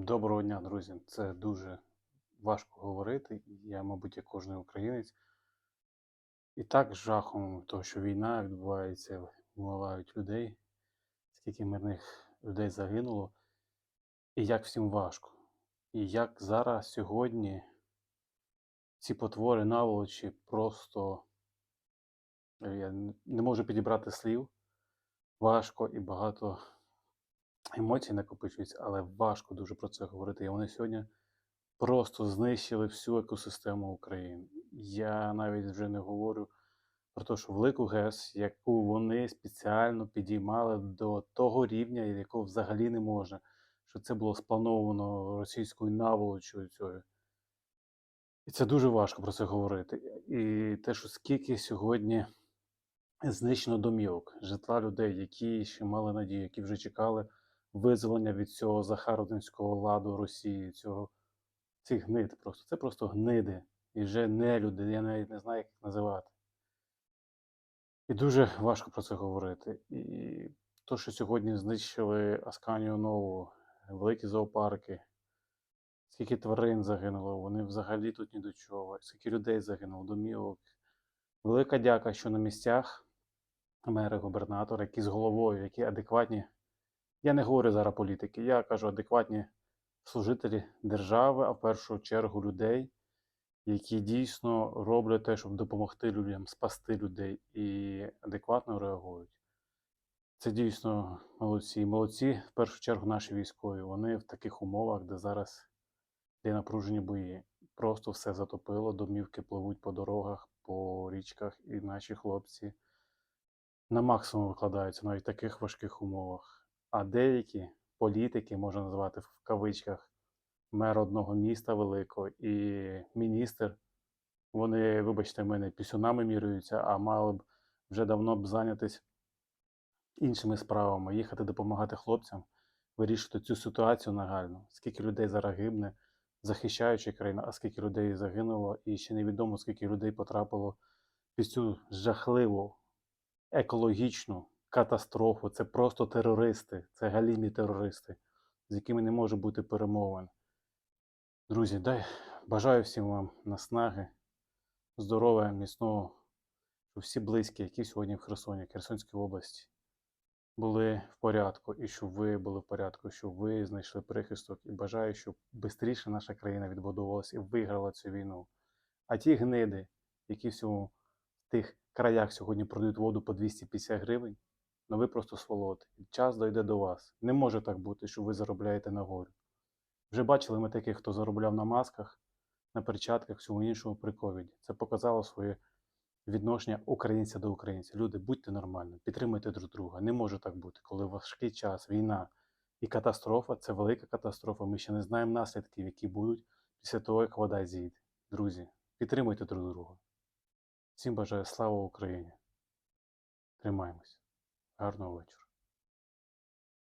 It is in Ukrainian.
Доброго дня, друзі. Це дуже важко говорити. Я, мабуть, як кожен українець. І так жахом того, що війна відбувається, вмивають людей, скільки мирних людей загинуло, і як всім важко. І як зараз сьогодні ці потвори наволочі просто е, я не можу підібрати слів. Важко і багато емоцій накопичується, але важко дуже про це говорити. І вони сьогодні просто знищили всю екосистему України. Я навіть вже не говорю про те, що велику ГЕС, яку вони спеціально підіймали до того рівня, якого взагалі не можна, що це було сплановано російською наволочою цією. І це дуже важко про це говорити. І те, що скільки сьогодні знищено домівок, житла людей, які ще мали надію, які вже чекали визволення від цього захародинського ладу Росії, цього цих гнид просто. Це просто гниди. І вже не люди, я навіть не знаю, як їх називати. І дуже важко про це говорити. І то, що сьогодні знищили Асканію Нову, великі зоопарки, скільки тварин загинуло, вони взагалі тут ні до чого, скільки людей загинуло, домівок. Велика дяка, що на місцях мери, губернатори, які з головою, які адекватні. Я не говорю зараз політики, я кажу адекватні служителі держави, а в першу чергу людей, які дійсно роблять те, щоб допомогти людям, спасти людей і адекватно реагують. Це дійсно молодці. Молодці, в першу чергу, наші військові. Вони в таких умовах, де зараз є напружені бої. Просто все затопило, домівки пливуть по дорогах, по річках, і наші хлопці на максимум викладаються навіть в таких важких умовах. А деякі політики, можна назвати в кавичках, мер одного міста великого і міністр, вони, вибачте мене, пісюнами міряються, а мали б вже давно б зайнятись іншими справами, їхати допомагати хлопцям вирішити цю ситуацію нагально. Скільки людей зараз гибне, захищаючи країну, а скільки людей загинуло, і ще невідомо, скільки людей потрапило під цю жахливу екологічну катастрофу. Це просто терористи, це галімі терористи, з якими не може бути перемовин. Друзі, дай бажаю всім вам наснаги, здоров'я, міцного, щоб всі близькі, які сьогодні в Херсоні, Херсонській області, були в порядку, і щоб ви були в порядку, щоб ви знайшли прихисток. І бажаю, щоб швидше наша країна відбудовувалася і виграла цю війну. А ті гниди, які в в тих краях сьогодні продають воду по 250 гривень, ну ви просто сволоти. Час дойде до вас. Не може так бути, що ви заробляєте на горю. Вже бачили ми таких, хто заробляв на масках, на перчатках, всьому іншому при ковіді. Це показало своє відношення українця до українця. Люди, будьте нормальні, підтримуйте друг друга. Не може так бути, коли важкий час, війна і катастрофа це велика катастрофа. Ми ще не знаємо наслідків, які будуть після того, як вода зійде. Друзі, підтримуйте друг друга. Всім бажаю слава Україні. Тримаємось. Гарного вечора.